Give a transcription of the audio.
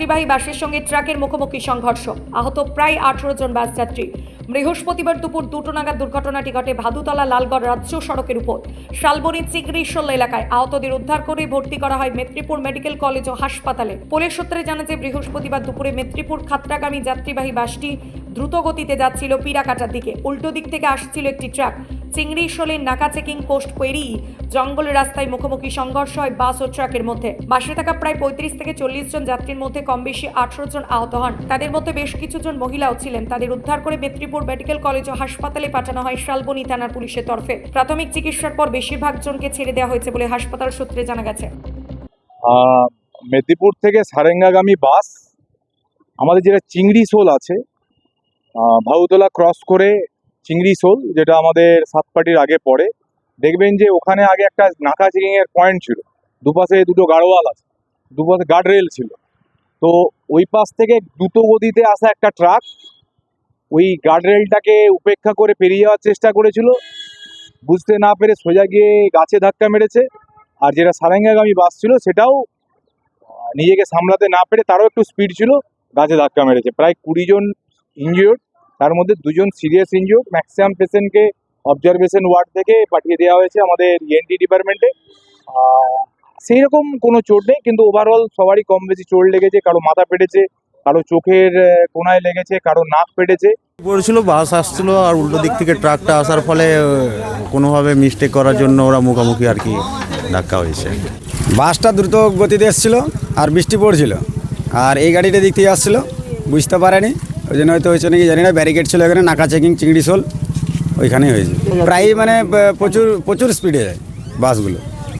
যাত্রীবাহী বাসের সঙ্গে ট্রাকের মুখোমুখি সংঘর্ষ। আহত প্রায় আঠারো জন বাস যাত্রী। বৃহস্পতিবার দুপুর দুটো নাগাদ দুর্ঘটনাটি ঘটে ভাদুতলা লালগড় রাজ্য সড়কের উপর। শালবনী চিগরিশল এলাকায় আহতদের উদ্ধার করে ভর্তি করা হয় মেদিনীপুর মেডিকেল কলেজ ও হাসপাতালে। পুলিশ সূত্রে জানা যায়, বৃহস্পতিবার দুপুরে মেদিনীপুর খাতড়াগামী যাত্রীবাহী বাসটি দ্রুত গতিতে যাচ্ছিল পিরাকাটার দিকে। উল্টো দিক থেকে আসছিল একটি ট্রাক। চিংড়ি, শোলের নাকা চেকিং পোস্ট পেরিয়ে জঙ্গলের রাস্তায় মুখোমুখি সংঘর্ষ হয় বাস ও ট্রাকের মধ্যে। বাসে থাকা প্রায় পঁয়ত্রিশ থেকে চল্লিশ জন যাত্রীর মধ্যে কম বেশি আঠারো জন আহত হন। তাদের মধ্যে বেশ কিছু জন মহিলাও ছিলেন। তাদের উদ্ধার করে মেদিনীপুর মেডিকেল কলেজ ও হাসপাতালে পাঠানো হয় শালবনী থানার পুলিশের তরফে। প্রাথমিক চিকিৎসার পর বেশিরভাগ জনকে ছেড়ে দেওয়া হয়েছে বলে হাসপাতাল সূত্রে জানা গেছে। মেদিনীপুর থেকে সারেঙ্গাগামী বাস, আমাদের যেটা চিংড়ি শোল আছে ভাউতলা ক্রস করে চিংড়ি শোল, যেটা আমাদের সাতপাটির আগে পড়ে। দেখবেন যে ওখানে আগে একটা নাকা চেকিং এর পয়েন্ট ছিল। দুপাশে দুটো গাড়োয়াল আছে, দুপাশে গার্ড রেল ছিল। তো ওই পাশ থেকে দ্রুত গতিতে আসা একটা ট্রাক ওই গার্ড রেলটাকে উপেক্ষা করে পেরিয়ে যাওয়ার চেষ্টা করেছিল। বুঝতে না পেরে সোজা গিয়ে গাছে ধাক্কা মেরেছে। আর যেটা সারেঙ্গাগামী বাস ছিল, সেটাও নিজেকে সামলাতে না পেরে তারও একটু স্পিড ছিল, গাছে ধাক্কা মেরেছে। প্রায় কুড়ি জন ইনজিওর্ড তার মধ্যে দুজন সিরিয়াস ইনজিওর্ড ম্যাক্সিমাম পেশেন্টকে অবজারভেশন ওয়ার্ড থেকে পাঠিয়ে দেওয়া হয়েছে আমাদের ইএনটি ডিপার্টমেন্টে সেই রকম কোনো চোট নেই কিন্তু ওভারঅল সবারই কম বেশি চোট লেগেছে কারও মাথা পেটেছে কারও চোখের কোনায় লেগেছে কারও নাক পেটেছে। পড়েছিল বাস আসছিল আর উল্টো দিক থেকে ট্রাকটা আসার ফলে কোনোভাবে মিস্টেক করার জন্য ওরা মুখোমুখি আর কি ধাক্কা হয়েছে। বাসটা দ্রুত গতিতে এসেছিল আর বৃষ্টি পড়ছিল আর এই গাড়িটা দিক থেকে আসছিল বুঝতে পারেনি। ওই জন্য হয়তো হয়েছে নাকি জানি না ব্যারিকেড ছিল এখানে নাকা চেকিং চিংড়ি শোল ওইখানেই হয়েছে। প্রায় মানে প্রচুর প্রচুর স্পিডে যায় বাসগুলো।